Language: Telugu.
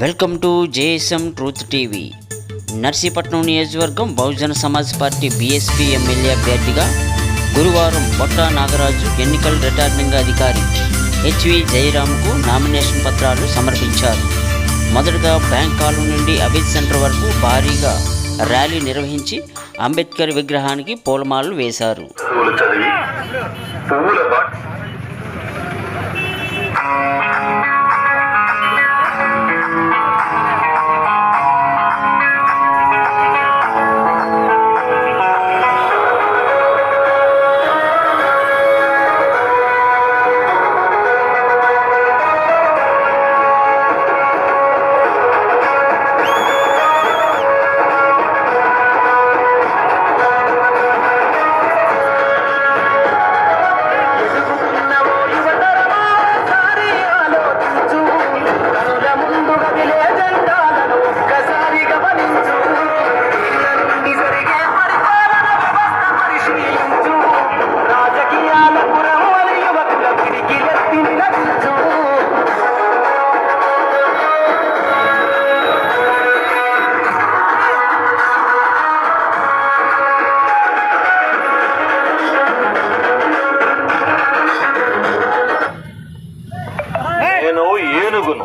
Welcome to JSM truth TV. Narsipatnam నియోజకవర్గం Bahujan Samaj party BSP MLA అభ్యర్థిగా గురువారం బొట్ట నాగరాజు ఎన్నికల రిటర్నింగ్ అధికారి హెచ్వి జయరామ్కు నామినేషన్ పత్రాలు సమర్పించారు. మొదటగా బ్యాంక్ కాలం నుండి అబిద్ సెంటర్ వరకు భారీగా ర్యాలీ నిర్వహించి అంబేద్కర్ విగ్రహానికి పూలమాలలు వేశారు. ಏನೋ ಏನುಗುನು.